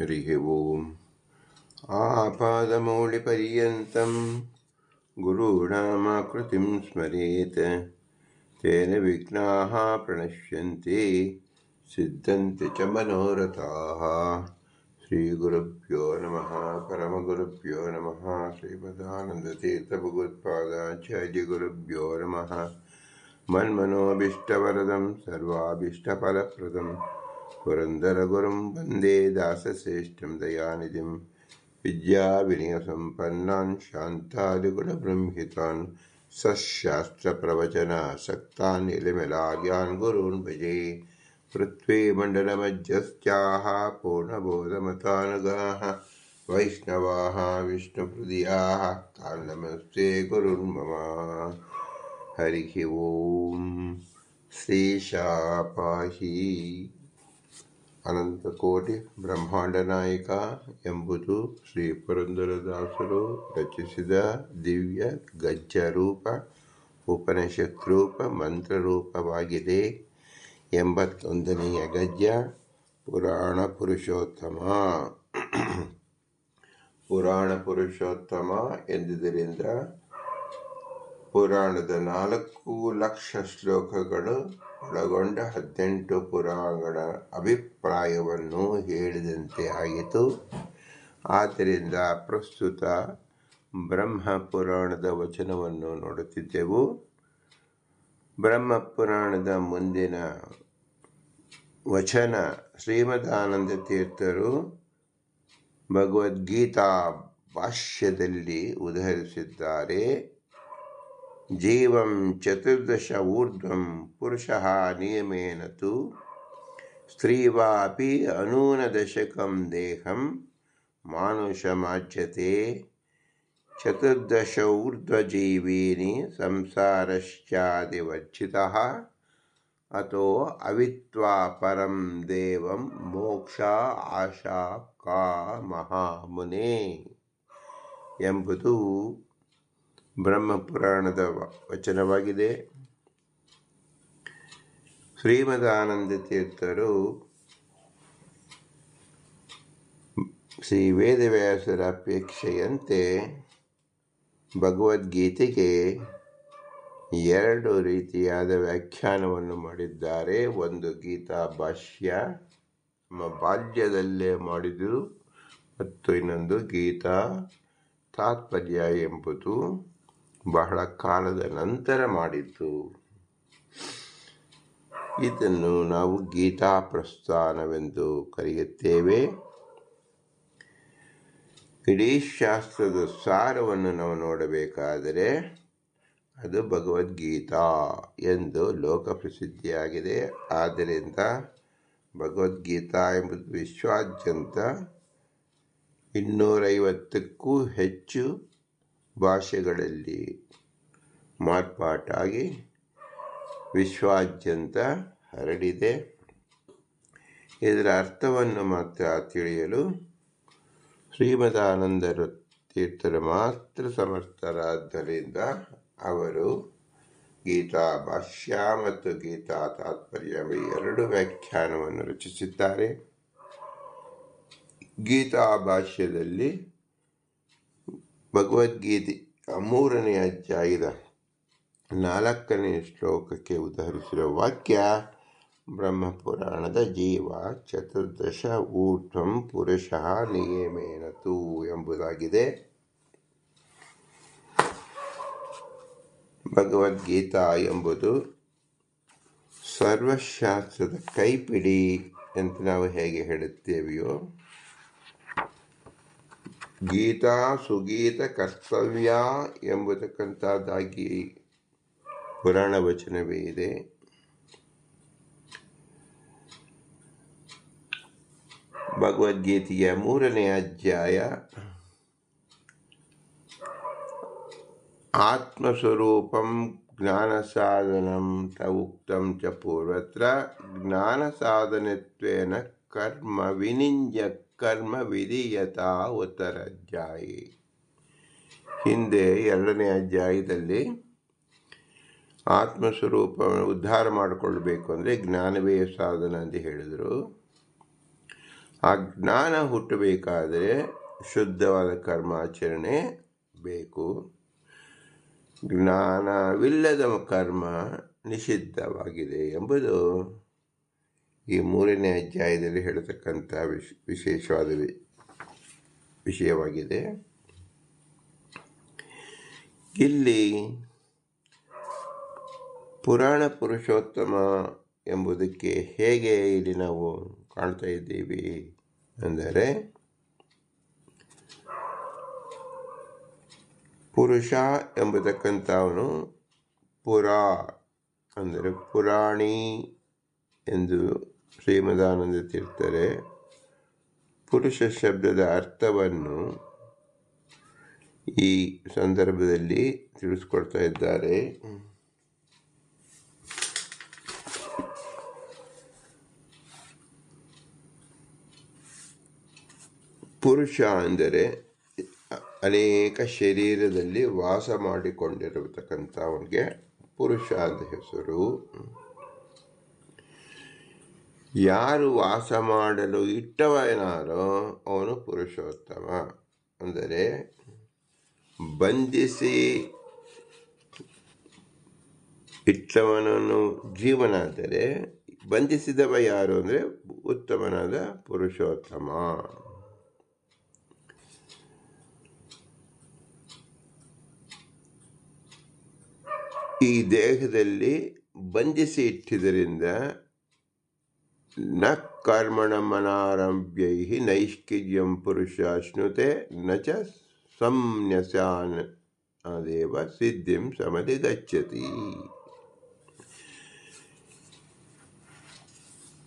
हरिः ओम् आपादमौलिपर्यन्तं गुरूणामाकृतिं स्मरेत्। तेन विघ्नाः प्रणश्यन्ति सिद्धन्ति च मनोरथाः। श्रीगुरुभ्यो नमः परमगुरुभ्यो नमः श्रीमदानन्दतीर्थभगवत्पादाचार्यगुरुभ्यो नमः। मन्मनोभीष्टवरदं सर्वाभीष्टफलप्रदं पुरन्दरगुरुं वन्दे दासश्रेष्ठं दयानिधिं विद्याविनयसम्पन्नान् पन्नान् सशास्त्रप्रवचनासक्तान् स गुरून् भजे पृथ्वी मण्डलमध्यस्थाः पूर्णबोधमतानुगाः वैष्णवाः विष्णुप्रदियाः तान् नमस्ते गुरुन् मम हरिः ॐ श्रीशापाही ಅನಂತಕೋಟಿ ಬ್ರಹ್ಮಾಂಡ ನಾಯಕ ಎಂಬುದು ಶ್ರೀ ಪುರಂದರದಾಸರು ರಚಿಸಿದ ದಿವ್ಯ ಗಜ್ಜರೂಪ ಉಪನಿಷತ್ ರೂಪ ಮಂತ್ರರೂಪವಾಗಿದೆ. ಎಂಬತ್ತೊಂದನೆಯ ಗಜ್ಜ ಪುರಾಣ ಪುರುಷೋತ್ತಮ. ಪುರಾಣ ಪುರುಷೋತ್ತಮ ಎಂದುದರಿಂದ ಪುರಾಣದ ನಾಲ್ಕು ಲಕ್ಷ ಶ್ಲೋಕಗಳು ಒಳಗೊಂಡ ಹದಿನೆಂಟು ಪುರಾಣಗಳ ಅಭಿಪ್ರಾಯವನ್ನು ಹೇಳಿದಂತೆ ಆಯಿತು. ಆದ್ದರಿಂದ ಪ್ರಸ್ತುತ ಬ್ರಹ್ಮ ಪುರಾಣದ ವಚನವನ್ನು ನೋಡುತ್ತಿದ್ದೆವು. ಬ್ರಹ್ಮ ಪುರಾಣದ ಮುಂದಿನ ವಚನ ಶ್ರೀಮದಾನಂದ ತೀರ್ಥರು ಭಗವದ್ಗೀತಾ ಭಾಷ್ಯದಲ್ಲಿ ಉದಹರಿಸಿದ್ದಾರೆ. ಜೀವಂ ಚತುರ್ದಶ ಊರ್ಧ್ವಂ ಪುರುಷಃ ನಿಯಮೇನ ತು ಸ್ತ್ರೀವಾಪಿ ಅನೂನದಶಕಂ ದೇಹಂ ಮಾನುಷಮಾಚ್ಯತೆ ಚತುರ್ದಶ ಊರ್ಧ್ವಜೀವೀನಿ ಸಂಸಾರಶ್ಚಾದಿವರ್ಜಿತಃ ಅತೋ ಅವಿತ್ವಾ ಪರಂ ದೇವಂ ಮೋಕ್ಷ ಆಶಾ ಕಾ ಮಹಾಮುನೆ ಎಂಬುದು ಬ್ರಹ್ಮಪುರಾಣದ ವಚನವಾಗಿದೆ. ಶ್ರೀಮದಾನಂದ ತೀರ್ಥರು ಶ್ರೀ ವೇದವ್ಯಾಸರ ಅಪೇಕ್ಷೆಯಂತೆ ಭಗವದ್ಗೀತೆಗೆ ಎರಡು ರೀತಿಯಾದ ವ್ಯಾಖ್ಯಾನವನ್ನು ಮಾಡಿದ್ದಾರೆ. ಒಂದು ಗೀತಾ ಭಾಷ್ಯ, ನಮ್ಮ ಬಾಲ್ಯದಲ್ಲೇ ಮಾಡಿದರು ಮತ್ತು ಇನ್ನೊಂದು ಗೀತಾ ತಾತ್ಪರ್ಯ ಎಂಬುದು. ಬಹಳ ಕಾಲದ ನಂತರ ಮಾಡಿದ್ದು. ಇದನ್ನು ನಾವು ಗೀತಾ ಪ್ರಸ್ಥಾನವೆಂದು ಕರೆಯುತ್ತೇವೆ. ಇಡೀ ಶಾಸ್ತ್ರದ ಸಾರವನ್ನು ನಾವು ನೋಡಬೇಕಾದರೆ ಅದು ಭಗವದ್ಗೀತಾ ಎಂದು ಲೋಕ ಪ್ರಸಿದ್ಧಿಯಾಗಿದೆ. ಆದ್ದರಿಂದ ಭಗವದ್ಗೀತಾ ಎಂಬುದು ವಿಶ್ವಾದ್ಯಂತ ಇನ್ನೂರೈವತ್ತಕ್ಕೂ ಹೆಚ್ಚು ಭಾಷೆಗಳಲ್ಲಿ ಮಾರ್ಪಾಟಾಗಿ ವಿಶ್ವಾದ್ಯಂತ ಹರಡಿದೆ. ಇದರ ಅರ್ಥವನ್ನು ಮಾತ್ರ ತಿಳಿಯಲು ಶ್ರೀಮದಾನಂದರು ತೀರ್ಥರು ಮಾತ್ರ ಸಮರ್ಥರಾದ್ದರಿಂದ ಅವರು ಗೀತಾ ಭಾಷ್ಯ ಮತ್ತು ಗೀತಾ ತಾತ್ಪರ್ಯ ಎರಡು ವ್ಯಾಖ್ಯಾನವನ್ನು ರಚಿಸಿದ್ದಾರೆ. ಗೀತಾ ಭಾಷ್ಯದಲ್ಲಿ ಭಗವದ್ಗೀತೆ ಮೂರನೇ ಅಧ್ಯಾಯದ ನಾಲ್ಕನೇ ಶ್ಲೋಕಕ್ಕೆ ಉದಾಹರಿಸಿರುವ ವಾಕ್ಯ, ಬ್ರಹ್ಮಪುರಾಣದ ಜೀವ ಚತುರ್ದಶ ಊರ್ಧ್ವಂ ಪುರುಷಃ ನಿಯಮೇನತು ಎಂಬುದಾಗಿದೆ. ಭಗವದ್ಗೀತಾ ಎಂಬುದು ಸರ್ವಶಾಸ್ತ್ರದ ಕೈಪಿಡಿ ಎಂದು ನಾವು ಹೇಗೆ ಹೇಳುತ್ತೇವೆಯೋ ಗೀತಾ ಸುಗೀತ ಕರ್ತವ್ಯ ಎಂಬತಕ್ಕಂಥದ್ದಾಗಿ ಪುರಾಣ ವಚನವೇ ಇದೆ. ಭಗವದ್ಗೀತೆಯ ಮೂರನೇ ಅಧ್ಯಾಯ ಆತ್ಮಸ್ವರೂಪಂ ಜ್ಞಾನ ಸಾಧನಂ ತ ಉಕ್ತಂ ಚ ಪೂರ್ವತ್ರ ಜ್ಞಾನ ಸಾಧನತ್ವೇನ ಕರ್ಮ ವಿನಿಂಜ ಕರ್ಮ ವಿಧಿಯತಾ ಉತ್ತರ ಅಧ್ಯಾಯ ಹಿಂದೆ ಎರಡನೇ ಅಧ್ಯಾಯದಲ್ಲಿ ಆತ್ಮಸ್ವರೂಪ ಉದ್ಧಾರ ಮಾಡಿಕೊಳ್ಬೇಕು ಅಂದರೆ ಜ್ಞಾನವೇ ಸಾಧನ ಅಂತ ಹೇಳಿದರು. ಆ ಜ್ಞಾನ ಹುಟ್ಟಬೇಕಾದರೆ ಶುದ್ಧವಾದ ಕರ್ಮಾಚರಣೆ ಬೇಕು. ಜ್ಞಾನವಿಲ್ಲದ ಕರ್ಮ ನಿಷಿದ್ಧವಾಗಿದೆ ಎಂಬುದು ಈ ಮೂರನೇ ಅಧ್ಯಾಯದಲ್ಲಿ ಹೇಳತಕ್ಕಂಥ ವಿಶ್, ವಿಶೇಷವಾದ ವಿಷಯವಾಗಿದೆ. ಇಲ್ಲಿ ಪುರಾಣ ಪುರುಷೋತ್ತಮ ಎಂಬುದಕ್ಕೆ ಹೇಗೆ ಇಲ್ಲಿ ನಾವು ಕಾಣ್ತಾ ಇದ್ದೀವಿ ಅಂದರೆ, ಪುರುಷ ಎಂಬತಕ್ಕಂಥವನು ಪುರ ಅಂದರೆ ಪುರಾಣಿ ಎಂದು ಶ್ರೀಮದಾನಂದ ತೀರ್ಥರೆ, ಪುರುಷ ಶಬ್ದದ ಅರ್ಥವನ್ನು ಈ ಸಂದರ್ಭದಲ್ಲಿ ತಿಳಿಸ್ಕೊಡ್ತಾ ಇದ್ದಾರೆ. ಪುರುಷ ಅಂದರೆ ಅನೇಕ ಶರೀರದಲ್ಲಿ ವಾಸ ಮಾಡಿಕೊಂಡಿರತಕ್ಕಂಥವನಿಗೆ ಪುರುಷ ಅಂತ ಹೆಸರು. ಯಾರು ವಾಸ ಮಾಡಲು ಇಟ್ಟವನಾರೋ ಅವನು ಪುರುಷೋತ್ತಮ. ಅಂದರೆ ಬಂಧಿಸಿ ಇಟ್ಟವನನ್ನು ಜೀವನಾದರೆ ಬಂಧಿಸಿದವ ಯಾರು ಅಂದರೆ ಉತ್ತಮನಾದ ಪುರುಷೋತ್ತಮ. ಈ ದೇಹದಲ್ಲಿ ಬಂಧಿಸಿ ಇಟ್ಟಿದ್ದರಿಂದ ನ ಕರ್ಮಣ ಮನಾರಂಭ್ಯೈ ನೈಷ್ಕಿರ್ಯಂ ಪುರುಷ ಶ್ನುತೆ, ನ ಚ ಸಂನ್ಯಸಾನ್ ಅದೇವ ಸಿದ್ಧಿಂ ಸಮಧಿ ಗಚ್ಚತಿ.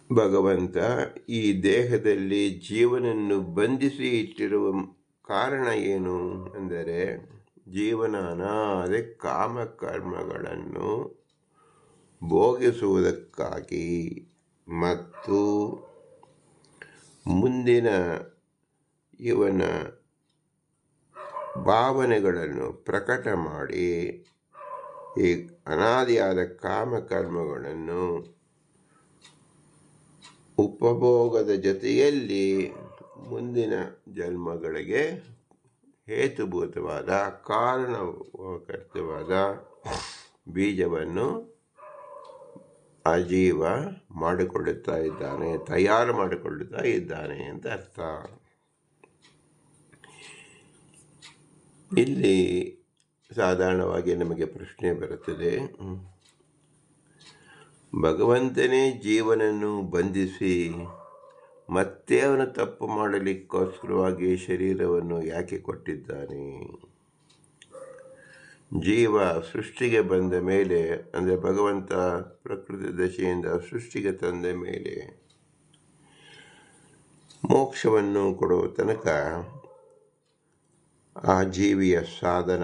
ಭಗವಂತ ಈ ದೇಹದಲ್ಲಿ ಜೀವನನ್ನು ಬಂಧಿಸಿ ಇಟ್ಟಿರುವ ಕಾರಣ ಏನು ಅಂದರೆ ಜೀವನ ಅನಾದೆ ಕಾಮಕರ್ಮಗಳನ್ನು ಭೋಗಿಸುವುದಕ್ಕಾಗಿ ಮತ್ತು ಮುಂದಿನ ಇವನ ಭಾವನೆಗಳನ್ನು ಪ್ರಕಟ ಮಾಡಿ ಈ ಅನಾದಿಯಾದ ಕಾಮಕರ್ಮಗಳನ್ನು ಉಪಭೋಗದ ಜೊತೆಯಲ್ಲಿ ಮುಂದಿನ ಜನ್ಮಗಳಿಗೆ ಹೇತುಭೂತವಾದ ಕಾರಣಕರ್ತವಾದ ಬೀಜವನ್ನು ಆ ಜೀವ ಮಾಡಿಕೊಳ್ಳುತ್ತಾ ಇದ್ದಾನೆ, ತಯಾರು ಮಾಡಿಕೊಳ್ಳುತ್ತಾ ಇದ್ದಾನೆ ಅಂತ ಅರ್ಥ. ಇಲ್ಲಿ ಸಾಧಾರಣವಾಗಿ ನಮಗೆ ಪ್ರಶ್ನೆ ಬರುತ್ತದೆ ಭಗವಂತನೇ ಜೀವನನ್ನು ಬಂಧಿಸಿ ಮತ್ತೆ ಅವನು ತಪ್ಪು ಮಾಡಲಿಕ್ಕೋಸ್ಕರವಾಗಿ ಶರೀರವನ್ನು ಯಾಕೆ ಕೊಟ್ಟಿದ್ದಾನೆ? ಜೀವ ಸೃಷ್ಟಿಗೆ ಬಂದ ಮೇಲೆ, ಅಂದರೆ ಭಗವಂತ ಪ್ರಕೃತಿ ದಶೆಯಿಂದ ಸೃಷ್ಟಿಗೆ ತಂದ ಮೇಲೆ ಮೋಕ್ಷವನ್ನು ಕೊಡುವ ತನಕ ಆ ಜೀವಿಯ ಸಾಧನ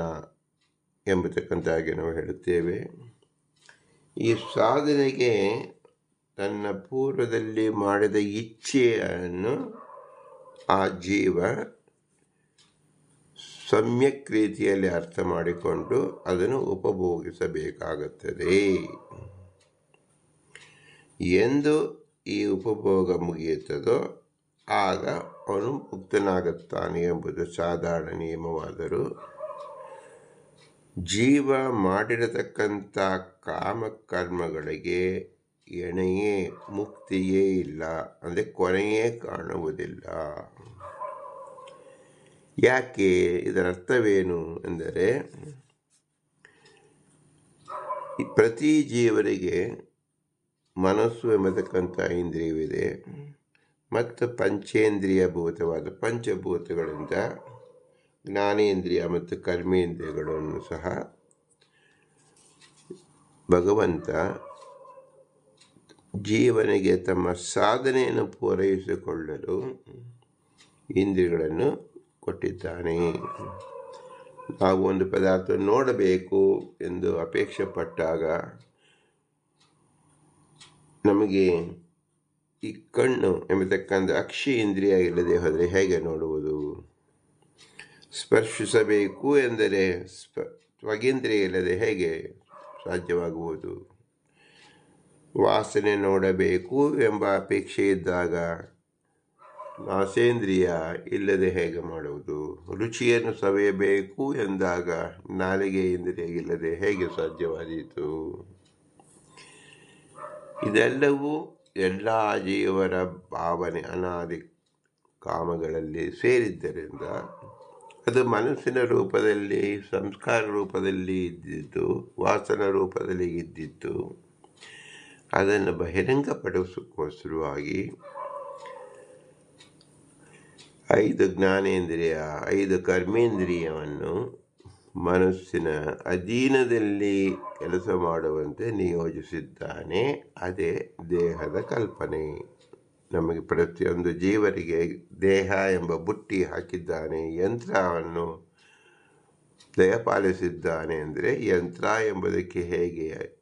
ಎಂಬತಕ್ಕಂತಾಗಿ ನಾವು ಹೇಳುತ್ತೇವೆ. ಈ ಸಾಧನೆಗೆ ತನ್ನ ಪೂರ್ವದಲ್ಲಿ ಮಾಡಿದ ಇಚ್ಛೆಯನ್ನು ಆ ಜೀವ ಸಮ್ಯಕ್ ರೀತಿಯಲ್ಲಿ ಅರ್ಥ ಮಾಡಿಕೊಂಡು ಅದನ್ನು ಉಪಭೋಗಿಸಬೇಕಾಗುತ್ತದೆ. ಎಂದು ಈ ಉಪಭೋಗ ಮುಗಿಯುತ್ತದೋ, ಆಗ ಅವನು ಮುಕ್ತನಾಗುತ್ತಾನೆ ಎಂಬುದು ಸಾಧಾರಣ ನಿಯಮವಾದರೂ, ಜೀವ ಮಾಡಿರತಕ್ಕಂಥ ಕಾಮಕರ್ಮಗಳಿಗೆ ಎಣೆಯೇ ಮುಕ್ತಿಯೇ ಇಲ್ಲ, ಅಂದರೆ ಕೊನೆಯೇ ಕಾಣುವುದಿಲ್ಲ. ಯಾಕೆ ಇದರ ಅರ್ಥವೇನು ಎಂದರೆ ಈ ಪ್ರತಿ ಜೀವರಿಗೆ ಮನಸ್ಸು ಎಂಬತಕ್ಕಂಥ ಇಂದ್ರಿಯವಿದೆ. ಮತ್ತು ಪಂಚೇಂದ್ರಿಯ ಭೂತವಾದ ಪಂಚಭೂತಗಳಿಂದ ಜ್ಞಾನೇಂದ್ರಿಯ ಮತ್ತು ಕರ್ಮೇಂದ್ರಿಯಗಳನ್ನು ಸಹ ಭಗವಂತ ಜೀವನಿಗೆ ತಮ್ಮ ಸಾಧನೆಯನ್ನು ಪೂರೈಸಿಕೊಳ್ಳಲು ಇಂದ್ರಿಯಗಳನ್ನು ಕೊಟ್ಟಿದ್ದಾನೆ. ನಾವು ಒಂದು ಪದಾರ್ಥ ನೋಡಬೇಕು ಎಂದು ಅಪೇಕ್ಷೆ ಪಟ್ಟಾಗ ನಮಗೆ ಈ ಕಣ್ಣು ಎಂಬತಕ್ಕಂಥ ಅಕ್ಷಿ ಇಂದ್ರಿಯ ಇಲ್ಲದೆ ಹೋದರೆ ಹೇಗೆ ನೋಡುವುದು? ಸ್ಪರ್ಶಿಸಬೇಕು ಎಂದರೆ ಸ್ಪ, ತ್ವಗೇಂದ್ರಿಯ ಇಲ್ಲದೆ ಹೇಗೆ ಸಾಧ್ಯವಾಗುವುದು? ವಾಸನೆ ನೋಡಬೇಕು ಎಂಬ ಅಪೇಕ್ಷೆ ಇದ್ದಾಗ ನಾಸೇಂದ್ರಿಯ ಇಲ್ಲದೆ ಹೇಗೆ ಮಾಡುವುದು? ರುಚಿಯನ್ನು ಸವೆಯಬೇಕು ಎಂದಾಗ ನಾಲಿಗೆ ಇಂದ್ರಿಯ ಇಲ್ಲದೆ ಹೇಗೆ ಸಾಧ್ಯವಾದೀತು? ಇದೆಲ್ಲವೂ ಎಲ್ಲ ಜೀವರ ಭಾವನೆ ಅನಾದಿ ಕಾಮಗಳಲ್ಲಿ ಸೇರಿದ್ದರಿಂದ ಅದು ಮನಸ್ಸಿನ ರೂಪದಲ್ಲಿ, ಸಂಸ್ಕಾರ ರೂಪದಲ್ಲಿ ಇದ್ದಿದ್ದು, ವಾಸನ ರೂಪದಲ್ಲಿ ಇದ್ದಿದ್ದು, ಅದನ್ನು ಬಹಿರಂಗಪಡಿಸೋಕ್ಕೋಸ್ಕರವಾಗಿ ಐದು ಜ್ಞಾನೇಂದ್ರಿಯ, ಐದು ಕರ್ಮೇಂದ್ರಿಯವನ್ನು ಮನಸ್ಸಿನ ಅಧೀನದಲ್ಲಿ ಕೆಲಸ ಮಾಡುವಂತೆ ನಿಯೋಜಿಸಿದ್ದಾನೆ. ಅದೇ ದೇಹದ ಕಲ್ಪನೆ. ನಮಗೆ ಪ್ರತಿಯೊಂದು ಜೀವರಿಗೆ ದೇಹ ಎಂಬ ಬುಟ್ಟಿ ಹಾಕಿದ್ದಾನೆ. ಯಂತ್ರವನ್ನು ದಯಪಾಲಿಸಿದ್ದಾನೆ ಅಂದರೆ ಯಂತ್ರ ಎಂಬುದಕ್ಕೆ ಹೇಗೆ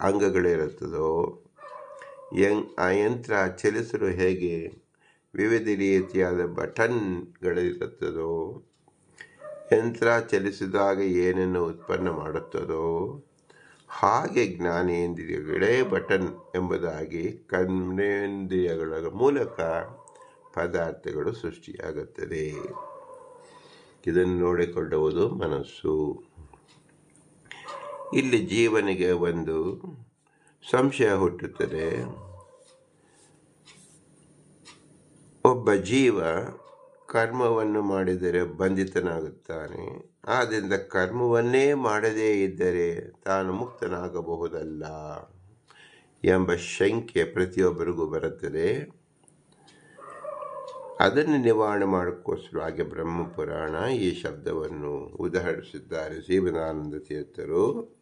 ಅಂಗಗಳಿರುತ್ತದೋ ಯಂ ಆ ಯಂತ್ರ ಚಲಿಸಲು ಹೇಗೆ ವಿವಿಧ ರೀತಿಯಾದ ಬಟನ್ಗಳಿರುತ್ತದೋ, ಯಂತ್ರ ಚಲಿಸಿದಾಗ ಏನನ್ನು ಉತ್ಪನ್ನ ಮಾಡುತ್ತದೋ, ಹಾಗೆ ಜ್ಞಾನೇಂದ್ರಿಯಗಳೇ ಬಟನ್ ಎಂಬುದಾಗಿ ಕರ್ಮೇಂದ್ರಿಯಗಳ ಮೂಲಕ ಪದಾರ್ಥಗಳು ಸೃಷ್ಟಿಯಾಗುತ್ತದೆ. ಇದನ್ನು ನೋಡಿಕೊಳ್ಳುವುದು ಮನಸ್ಸು. ಇಲ್ಲಿ ಜೀವನಿಗೆ ಒಂದು ಸಂಶಯ ಹುಟ್ಟುತ್ತದೆ. ಒಬ್ಬ ಜೀವ ಕರ್ಮವನ್ನು ಮಾಡಿದರೆ ಬಂಧಿತನಾಗುತ್ತಾನೆ. ಆದ್ದರಿಂದ ಕರ್ಮವನ್ನೇ ಮಾಡದೇ ಇದ್ದರೆ ತಾನು ಮುಕ್ತನಾಗಬಹುದಲ್ಲ ಎಂಬ ಶಂಕೆ ಪ್ರತಿಯೊಬ್ಬರಿಗೂ ಬರುತ್ತದೆ. ಅದನ್ನು ನಿವಾರಣೆ ಮಾಡೋಕ್ಕೋಸ್ಕರವಾಗಿ ಬ್ರಹ್ಮಪುರಾಣ ಈ ಶಬ್ದವನ್ನು ಉದಾಹರಿಸಿದ್ದಾರೆ. ಜೀವನಾನಂದ ತೀರ್ಥರು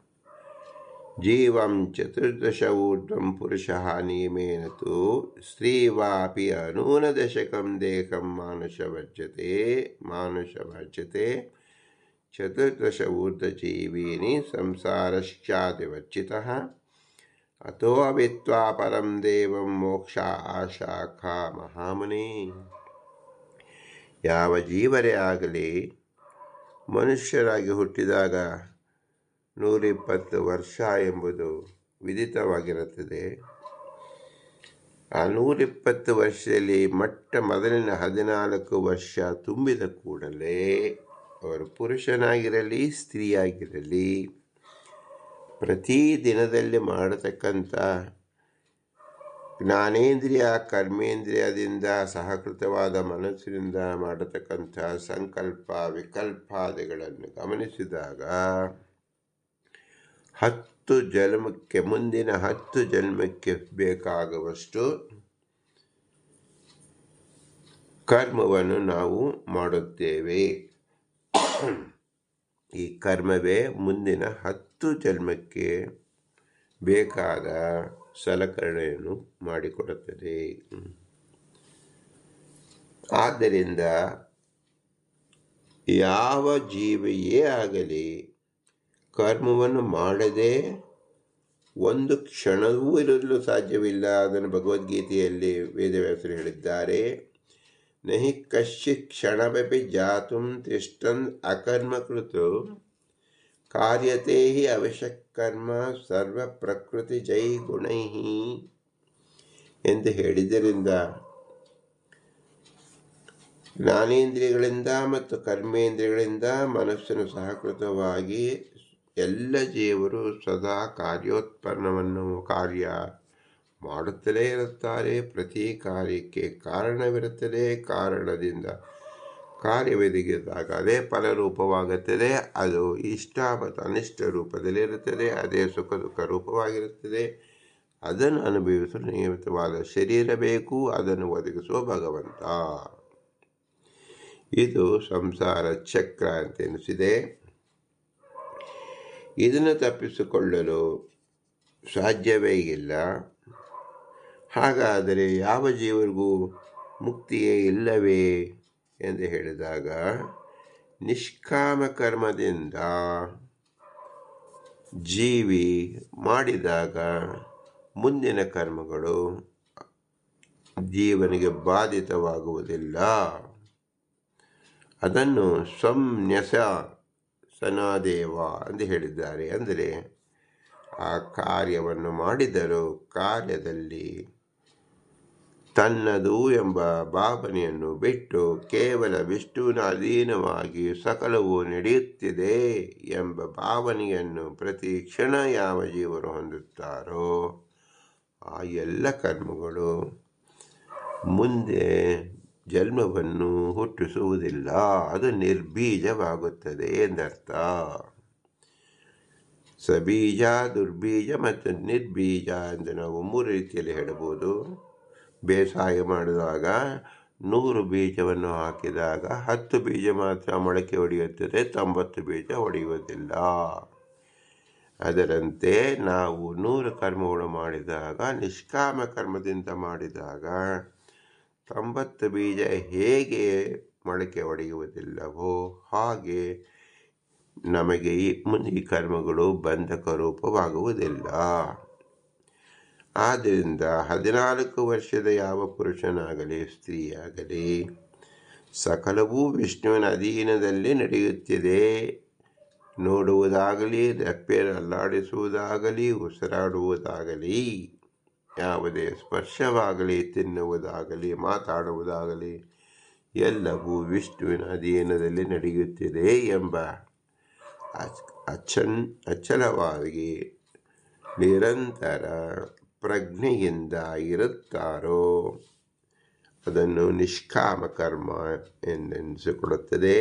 ಜೀವಂ ಚತುರ್ದಶ ಊರ್ಧ್ವಂ ಪುರುಷಃ ನಿಯಮೇನ ತು ಸ್ತ್ರೀ ವಾಪಿ ಅನೂನದಶಕಂ ದೇಹಂ ಮಾನುಷವರ್ಜತೆ ಮಾನುಷವರ್ಜತೆ ಚತುರ್ದಶ ಊರ್ಧ್ವಜೀವೀನಿ ಸಂಸಾರಶ್ಚಾದಿವರ್ಜಿತಃ ಅತೋ ಅವಿತ್ವಾ ಪರಂ ದೇವಂ ಮೋಕ್ಷ ಆಶಾಖಾ ಮಹಾಮುನಿ ಯಾವ ಜೀವರೇ ಆಗಲಿ ಮನುಷ್ಯರಾಗಿ ಹುಟ್ಟಿದಾಗ ನೂರಿಪ್ಪತ್ತು ವರ್ಷ ಎಂಬುದು ವಿದಿತವಾಗಿರುತ್ತದೆ ಆ ನೂರಿಪ್ಪತ್ತು ವರ್ಷದಲ್ಲಿ ಮೊಟ್ಟ ಮೊದಲಿನ ಹದಿನಾಲ್ಕು ವರ್ಷ ತುಂಬಿದ ಕೂಡಲೇ ಅವರು ಪುರುಷನಾಗಿರಲಿ, ಸ್ತ್ರೀಯಾಗಿರಲಿ, ಪ್ರತಿ ದಿನದಲ್ಲಿ ಮಾಡತಕ್ಕಂಥ ಜ್ಞಾನೇಂದ್ರಿಯ, ಕರ್ಮೇಂದ್ರಿಯದಿಂದ ಸಹಕೃತವಾದ ಮನಸ್ಸಿನಿಂದ ಮಾಡತಕ್ಕಂಥ ಸಂಕಲ್ಪ, ವಿಕಲ್ಪಾದಿಗಳನ್ನು ಗಮನಿಸಿದಾಗ ಹತ್ತು ಜನ್ಮಕ್ಕೆ, ಮುಂದಿನ ಹತ್ತು ಜನ್ಮಕ್ಕೆ ಬೇಕಾಗುವಷ್ಟು ಕರ್ಮವನ್ನು ನಾವು ಮಾಡುತ್ತೇವೆ. ಈ ಕರ್ಮವೇ ಮುಂದಿನ ಹತ್ತು ಜನ್ಮಕ್ಕೆ ಬೇಕಾದ ಸಲಕರಣೆಯನ್ನು ಮಾಡಿಕೊಡುತ್ತದೆ. ಆದ್ದರಿಂದ ಯಾವ ಜೀವಿಯೇ ಆಗಲಿ ಕರ್ಮವನ್ನು ಮಾಡದೆ ಒಂದು ಕ್ಷಣವೂ ಇರಲು ಸಾಧ್ಯವಿಲ್ಲ. ಅದನ್ನು ಭಗವದ್ಗೀತೆಯಲ್ಲಿ ವೇದವ್ಯಾಸರು ಹೇಳಿದ್ದಾರೆ. ನಹಿ ಕಶ್ಯ ಕ್ಷಣವಪಿ ಜಾತುಂ ತಿಷ್ಟನ್ ಅಕರ್ಮಕೃತು ಕಾರ್ಯತೆ ಹಿ ಅವಶ್ಯಕರ್ಮ ಕರ್ಮ ಸರ್ವ ಪ್ರಕೃತಿ ಜೈ ಗುಣೈ ಎಂದು ಹೇಳಿದ್ದರಿಂದ ಜ್ಞಾನೇಂದ್ರಿಯಗಳಿಂದ ಮತ್ತು ಕರ್ಮೇಂದ್ರಿಯಗಳಿಂದ ಮನಸ್ಸನ್ನು ಸಹಕೃತವಾಗಿ ಎಲ್ಲ ಜೀವರು ಸದಾ ಕಾರ್ಯೋತ್ಪನ್ನವನ್ನು ಕಾರ್ಯ ಮಾಡುತ್ತಲೇ ಇರುತ್ತಾರೆ. ಪ್ರತಿ ಕಾರ್ಯಕ್ಕೆ ಕಾರಣವಿರುತ್ತದೆ ಕಾರಣದಿಂದ ಕಾರ್ಯವೆದಗಿದಾಗ ಅದೇ ಫಲರೂಪವಾಗುತ್ತದೆ ಅದು ಇಷ್ಟ ಮತ್ತು ಅನಿಷ್ಟ ರೂಪದಲ್ಲಿರುತ್ತದೆ. ಅದೇ ಸುಖ ದುಃಖ ರೂಪವಾಗಿರುತ್ತದೆ. ಅದನ್ನು ಅನುಭವಿಸಲು ನಿಯಮಿತವಾದ ಶರೀರ ಬೇಕು. ಅದನ್ನು ಒದಗಿಸುವ ಭಗವಂತ. ಇದು ಸಂಸಾರ ಚಕ್ರ ಅಂತ ಎನಿಸಿದೆ. ಇದನ್ನು ತಪ್ಪಿಸಿಕೊಳ್ಳಲು ಸಾಧ್ಯವೇ ಇಲ್ಲ. ಹಾಗಾದರೆ ಯಾವ ಜೀವರಿಗೂ ಮುಕ್ತಿಯೇ ಇಲ್ಲವೇ ಎಂದು ಹೇಳಿದಾಗ, ನಿಷ್ಕಾಮ ಕರ್ಮದಿಂದ ಜೀವಿ ಮಾಡಿದಾಗ ಮುಂದಿನ ಕರ್ಮಗಳು ಜೀವನಿಗೆ ಬಾಧಿತವಾಗುವುದಿಲ್ಲ. ಅದನ್ನು ಸಂನ್ಯಸ ಸನಾದೇವ ಎಂದು ಹೇಳಿದ್ದಾರೆ. ಅಂದರೆ, ಆ ಕಾರ್ಯವನ್ನು ಮಾಡಿದರೂ ಕಾರ್ಯದಲ್ಲಿ ತನ್ನದು ಎಂಬ ಭಾವನೆಯನ್ನು ಬಿಟ್ಟು ಕೇವಲ ವಿಷ್ಣುವಿನ ಅಧೀನವಾಗಿ ಸಕಲವು ನಡೆಯುತ್ತಿದೆ ಎಂಬ ಭಾವನೆಯನ್ನು ಪ್ರತಿ ಕ್ಷಣ ಯಾವ ಜೀವರು ಹೊಂದುತ್ತಾರೋ, ಆ ಎಲ್ಲ ಕರ್ಮಗಳು ಮುಂದೆ ಜನ್ಮವನ್ನು ಹುಟ್ಟಿಸುವುದಿಲ್ಲ, ಅದು ನಿರ್ಬೀಜವಾಗುತ್ತದೆ ಎಂದರ್ಥ. ಸಬೀಜ, ದುರ್ಬೀಜ ಮತ್ತು ನಿರ್ಬೀಜ ಎಂದು ನಾವು ಮೂರು ರೀತಿಯಲ್ಲಿ ಹೇಳಬಹುದು. ಬೇಸಾಯ ಮಾಡಿದಾಗ ನೂರು ಬೀಜವನ್ನು ಹಾಕಿದಾಗ ಹತ್ತು ಬೀಜ ಮಾತ್ರ ಮೊಳಕೆ ಹೊಡೆಯುತ್ತದೆ ತೊಂಬತ್ತು ಬೀಜ ಹೊಡೆಯುವುದಿಲ್ಲ ಅದರಂತೆ ನಾವು ನೂರು ಕರ್ಮಗಳು ಮಾಡಿದಾಗ, ನಿಷ್ಕಾಮ ಕರ್ಮದಿಂದ ಮಾಡಿದಾಗ ತೊಂಬತ್ತು ಬೀಜ ಹೇಗೆ ಮೊಳಕೆ ಒಡೆಯುವುದಿಲ್ಲವೋ ಹಾಗೆ ನಮಗೆ ಈ ಈ ಕರ್ಮಗಳು ಬಂಧಕ ರೂಪವಾಗುವುದಿಲ್ಲ. ಆದ್ದರಿಂದ ಹದಿನಾಲ್ಕು ವರ್ಷದ ಯಾವ ಪುರುಷನಾಗಲಿ, ಸ್ತ್ರೀಯಾಗಲಿ, ಸಕಲವೂ ವಿಷ್ಣುವಿನ ಅಧೀನದಲ್ಲಿ ನಡೆಯುತ್ತಿದೆ. ನೋಡುವುದಾಗಲಿ ರೆಪ್ಪೆಯನ್ನು ಅಲ್ಲಾಡಿಸುವುದಾಗಲಿ, ಉಸಿರಾಡುವುದಾಗಲಿ ಯಾವುದೇ ಸ್ಪರ್ಶವಾಗಲಿ, ತಿನ್ನುವುದಾಗಲಿ, ಮಾತಾಡುವುದಾಗಲಿ, ಎಲ್ಲವೂ ವಿಷ್ಣುವಿನ ಅಧೀನದಲ್ಲಿ ನಡೆಯುತ್ತಿದೆ ಎಂಬ ಅಚನ್, ಅಚಲವಾಗಿ ನಿರಂತರ ಪ್ರಜ್ಞೆಯಿಂದ ಇರುತ್ತಾರೋ, ಅದನ್ನು ನಿಷ್ಕಾಮ ಕರ್ಮ ಎಂದೆನಿಸಿಕೊಡುತ್ತದೆ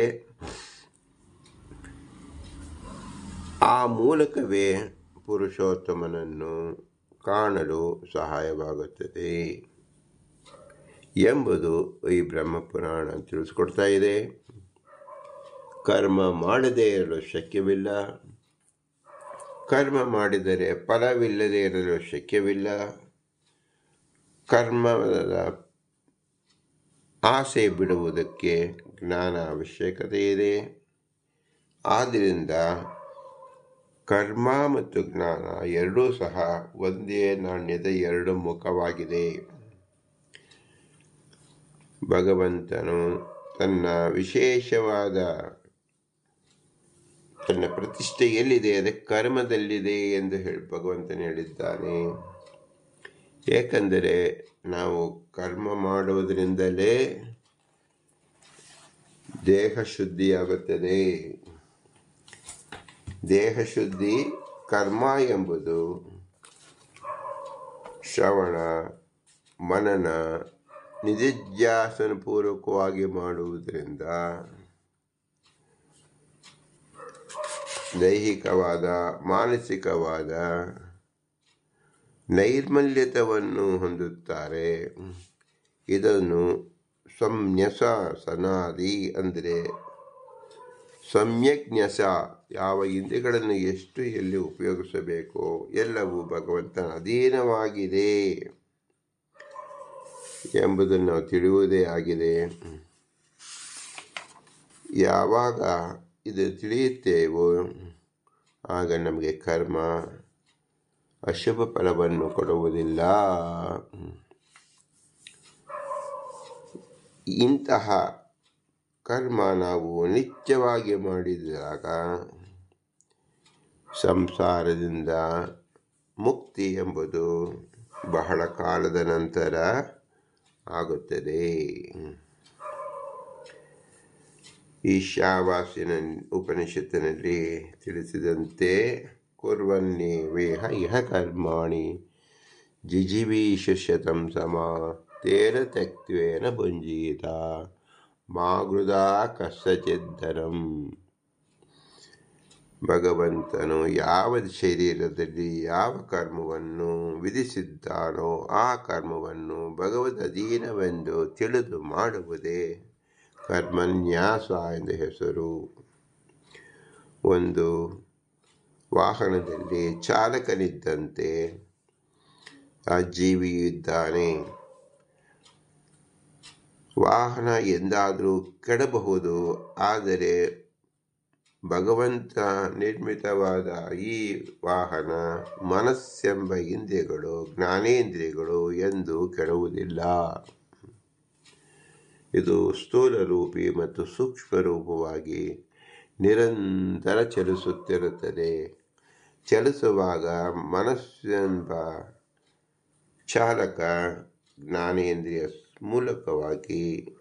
ಆ ಮೂಲಕವೇ ಪುರುಷೋತ್ತಮನನ್ನು ಕಾಣಲು ಸಹಾಯವಾಗುತ್ತದೆ. ಎಂಬುದು ಈ ಬ್ರಹ್ಮಪುರಾಣ ತಿಳಿಸ್ಕೊಡ್ತಾ ಇದೆ. ಕರ್ಮ ಮಾಡದೇ ಇರಲು ಶಕ್ಯವಿಲ್ಲ. ಕರ್ಮ ಮಾಡಿದರೆ ಫಲವಿಲ್ಲದೆ ಇರಲು ಶಕ್ಯವಿಲ್ಲ. ಕರ್ಮದ ಆಸೆ ಬಿಡುವುದಕ್ಕೆ ಜ್ಞಾನ ಅವಶ್ಯಕತೆ ಇದೆ. ಆದ್ದರಿಂದ ಕರ್ಮ ಮತ್ತು ಜ್ಞಾನ ಎರಡೂ ಸಹ ಒಂದೇ ನಾಣ್ಯದ ಎರಡು ಮುಖವಾಗಿದೆ. ಭಗವಂತನು ತನ್ನ ವಿಶೇಷವಾದ ತನ್ನ ಪ್ರತಿಷ್ಠೆ ಎಲ್ಲಿದೆ ಅದು ಕರ್ಮದಲ್ಲಿದೆ ಎಂದು ಹೇಳಿ ಭಗವಂತನು ಹೇಳಿದ್ದಾನೆ. ಏಕೆಂದರೆ ನಾವು ಕರ್ಮ ಮಾಡುವುದರಿಂದಲೇ ದೇಹ ಶುದ್ಧಿಯಾಗುತ್ತದೆ. ದೇಹ ಶುದ್ಧಿ ಕರ್ಮ ಎಂಬುದು ಶ್ರವಣ, ಮನನ, ನಿಧಿಧ್ಯಾಸನ ಪೂರ್ವಕವಾಗಿ ಮಾಡುವುದರಿಂದ ದೈಹಿಕವಾದ, ಮಾನಸಿಕವಾದ ನೈರ್ಮಲ್ಯತವನ್ನು ಹೊಂದುತ್ತಾರೆ. ಇದನ್ನು ಸಂನ್ಯಸ ಸನಾದಿ ಅಂದರೆ ಸಮ್ಯಜ್ಞಸ ಯಾವ ಇಂದ್ರಿಯಗಳನ್ನು ಎಷ್ಟು ಎಲ್ಲಿ ಉಪಯೋಗಿಸಬೇಕೋ ಎಲ್ಲವೂ ಭಗವಂತನ ಅಧೀನವಾಗಿದೆ ಎಂಬುದನ್ನು ತಿಳಿಯುವುದೇ ಆಗಿದೆ. ಯಾವಾಗ ಇದು ತಿಳಿಯುತ್ತೇವೋ ಆಗ ನಮಗೆ ಕರ್ಮ, ಅಶುಭ ಫಲವನ್ನು ಕೊಡುವುದಿಲ್ಲ. ಇಂತಹ ಕರ್ಮ ನಾವು ನಿತ್ಯವಾಗಿ ಮಾಡಿದಾಗ ಸಂಸಾರದಿಂದ ಮುಕ್ತಿ ಎಂಬುದು ಬಹಳ ಕಾಲದ ನಂತರ ಆಗುತ್ತದೆ. ಈಶಾವಾಸಿನ ಉಪನಿಷತ್ತಿನಲ್ಲಿ ತಿಳಿಸಿದಂತೆ, ಕುರ್ವನ್ನೇ ವೇಹ ಇಹ ಕರ್ಮಾಣಿ ಜಿಜಿವೀಶ ಶತಂ ಸಮ ತೇನ ತಕ್ವೇನ ಭುಂಜೀತ, ಮಾಗೃದಾ ಕಸಚಿದ್ದನಂ ಭಗವಂತನು ಯಾವ ಶರೀರದಲ್ಲಿ ಯಾವ ಕರ್ಮವನ್ನು ವಿಧಿಸಿದ್ದಾನೋ ಆ ಕರ್ಮವನ್ನು ಭಗವದ್ ಅಧೀನವೆಂದು ತಿಳಿದು ಮಾಡುವುದೇ ಕರ್ಮನ್ಯಾಸ ಎಂದು ಹೆಸರು. ಒಂದು, ವಾಹನದಲ್ಲಿ ಚಾಲಕನಿದ್ದಂತೆ ಆ ಜೀವಿಯಿದ್ದಾನೆ ವಾಹನ ಎಂದಾದರೂ ಕೆಡಬಹುದು, ಆದರೆ ಭಗವಂತ ನಿರ್ಮಿತವಾದ ಈ ವಾಹನ ಮನಸ್ಸೆಂಬ ಇಂದ್ರಿಯಗಳು, ಜ್ಞಾನೇಂದ್ರಿಯಗಳು ಎಂದು ಕೆಡುವುದಿಲ್ಲ ಇದು ಸ್ಥೂಲ ರೂಪಿ ಮತ್ತು ಸೂಕ್ಷ್ಮ ರೂಪವಾಗಿ ನಿರಂತರ ಚಲಿಸುತ್ತಿರುತ್ತದೆ. ಚಲಿಸುವಾಗ ಮನಸ್ಸೆಂಬ ಚಾಲಕ ಜ್ಞಾನೇಂದ್ರಿಯ ಮೂಲಕವಾಗಿ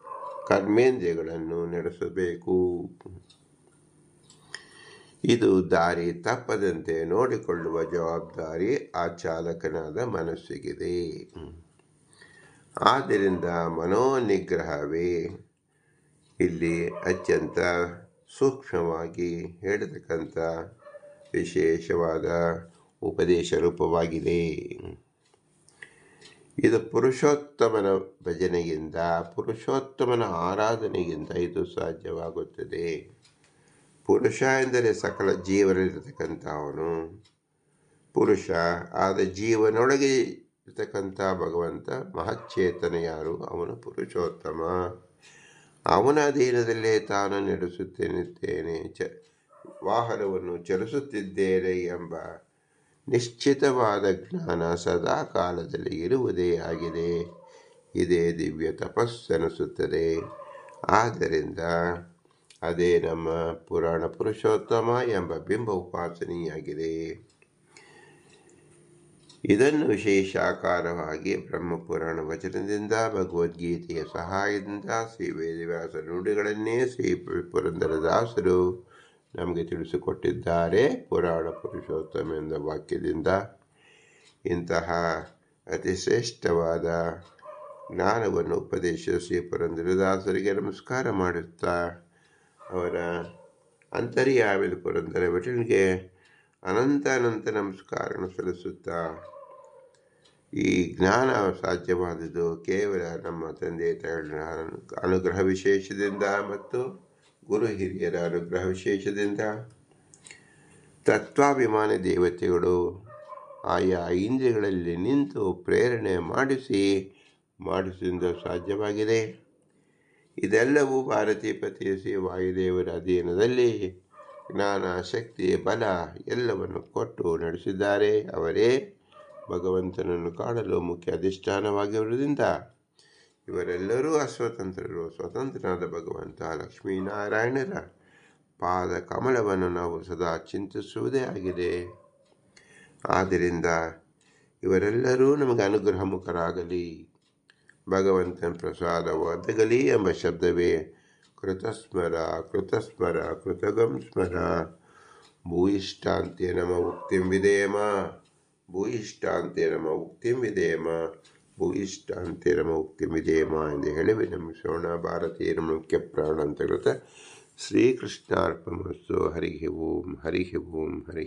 ಕರ್ಮೇಂದ್ರಿಯಗಳನ್ನು ನಡೆಸಬೇಕು. ಇದು ದಾರಿ ತಪ್ಪದಂತೆ ನೋಡಿಕೊಳ್ಳುವ ಜವಾಬ್ದಾರಿ ಆ ಚಾಲಕನಾದ ಮನಸ್ಸಿಗಿದೆ. ಆದ್ದರಿಂದ ಮನೋನಿಗ್ರಹವೇ ಇಲ್ಲಿ ಅತ್ಯಂತ ಸೂಕ್ಷ್ಮವಾಗಿ ಹೇಳತಕ್ಕಂಥ ವಿಶೇಷವಾದ ಉಪದೇಶ ರೂಪವಾಗಿದೆ. ಇದು ಪುರುಷೋತ್ತಮನ ಭಜನೆಯಿಂದ, ಪುರುಷೋತ್ತಮನ ಆರಾಧನೆಯಿಂದ ಇದು ಸಾಧ್ಯವಾಗುತ್ತದೆ. ಪುರುಷ ಎಂದರೆ ಸಕಲ ಜೀವನಲ್ಲಿರತಕ್ಕಂಥವನು. ಪುರುಷ, ಆದ ಜೀವನೊಳಗೆ ಇರತಕ್ಕಂಥ ಭಗವಂತ ಮಹಚ್ಚೇತನ ಯಾರು? ಅವನು ಪುರುಷೋತ್ತಮ. ಅವನ ಅಧೀನದಲ್ಲೇ ತಾನು ನಡೆಸುತ್ತೇನೆ ಚ, ವಾಹನವನ್ನು ಚಲಿಸುತ್ತಿದ್ದೇನೆ ಎಂಬ ನಿಶ್ಚಿತವಾದ ಜ್ಞಾನ ಸದಾ ಕಾಲದಲ್ಲಿ ಇರುವುದೇ ಆಗಿದೆ. ಇದೇ ದಿವ್ಯ ತಪಸ್ಸನಿಸುತ್ತದೆ. ಆದ್ದರಿಂದ ಅದೇ ನಮ್ಮ ಪುರಾಣ ಪುರುಷೋತ್ತಮ ಎಂಬ ಬಿಂಬ ಉಪಾಸನೆಯಾಗಿದೆ. ಇದನ್ನು ವಿಶೇಷಾಕಾರವಾಗಿ ಬ್ರಹ್ಮಪುರಾಣ ವಚನದಿಂದ, ಭಗವದ್ಗೀತೆಯ ಸಹಾಯದಿಂದ, ಶ್ರೀ ವೇದವ್ಯಾಸ ನುಡಿಗಳನ್ನೇ ಶ್ರೀ ಪುರಂದರದಾಸರು ನಮಗೆ ತಿಳಿಸಿಕೊಟ್ಟಿದ್ದಾರೆ. ಪುರಾಣ ಪುರುಷೋತ್ತಮ ಎಂಬ ವಾಕ್ಯದಿಂದ ಇಂತಹ ಅತಿ ಶ್ರೇಷ್ಠವಾದ ಜ್ಞಾನವನ್ನು ಉಪದೇಶ ಶ್ರೀ ಪುರಂದರದಾಸರಿಗೆ ನಮಸ್ಕಾರ ಮಾಡುತ್ತಾ ಅವರ ಅಂತರ್ಯಾಮಿದ ಪುರಂದರ ವಿಠಲಿಗೆ ಅನಂತ ಅನಂತ ನಮಸ್ಕಾರ ಸಲ್ಲಿಸುತ್ತಾ ಈ ಜ್ಞಾನ ಸಾಧ್ಯವಾದುದು ಕೇವಲ ನಮ್ಮ ತಂದೆ ತಾಯಿಗಳ ಅನುಗ್ರಹ ವಿಶೇಷದಿಂದ ಮತ್ತು ಗುರು ಹಿರಿಯರ ಅನುಗ್ರಹ ವಿಶೇಷದಿಂದ. ತತ್ವಾಭಿಮಾನಿ ದೇವತೆಗಳು ಆಯಾ ಇಂದ್ರಿಯಗಳಲ್ಲಿ ನಿಂತು ಪ್ರೇರಣೆ ಮಾಡಿಸಿ ಮಾಡಿಸಿದ ಸಾಧ್ಯವಾಗಿದೆ. ಇದೆಲ್ಲವೂ ಭಾರತೀಯ ಪತಿಸಿ ವಾಯುದೇವರ ಅಧೀನದಲ್ಲಿ ಜ್ಞಾನ, ಶಕ್ತಿ, ಬಲ ಎಲ್ಲವನ್ನು ಕೊಟ್ಟು ನಡೆಸಿದ್ದಾರೆ. ಅವರೇ ಭಗವಂತನನ್ನು ಕಾಣಲು ಮುಖ್ಯ ಅಧಿಷ್ಠಾನವಾಗಿರುವುದರಿಂದ ಇವರೆಲ್ಲರೂ ಅಸ್ವತಂತ್ರರು. ಸ್ವತಂತ್ರನಾದ ಭಗವಂತ ಲಕ್ಷ್ಮೀನಾರಾಯಣರ ಪಾದ ಕಮಲವನ್ನು ನಾವು ಸದಾ ಚಿಂತಿಸುವುದೇ ಆಗಿದೆ. ಆದ್ದರಿಂದ ಇವರೆಲ್ಲರೂ ನಮಗೆ ಅನುಗ್ರಹ ಮುಖರಾಗಲಿ ಭಗವಂತನ ಪ್ರಸಾದವು ಅದಗಲಿ ಎಂಬ ಶಬ್ದವೇ. ಕೃತಸ್ಮರ ಕೃತಸ್ಮರ, ಕೃತಗಂ ಸ್ಮರ. ಭೂಯಿಷ್ಟಾಂತ್ಯ ನಮ ಉಕ್ತಿಂ ವಿಧೇಮ. ಭೂಯಿಷ್ಟಾಂತ್ಯ ನಮ ಉಕ್ತಿಂ ವಿಧೇಮ. ಭೂಯಿಷ್ಟಾಂತ್ಯ ನಮ ಉಕ್ತಿಂ ವಿಧೇಮ ಎಂದು ಹೇಳಿ ವಿನಮಿಸೋಣ ಭಾರತೀಯರ ಮುಖ್ಯ ಪ್ರಾಣ ಅಂತ ಹೇಳುತ್ತೆ ಶ್ರೀಕೃಷ್ಣಾರ್ಪಣ ಮಸ್ತು ಹರಿಹಿ ಓಂ ಹರಿಹಿ ಓಂ, ಹರಿ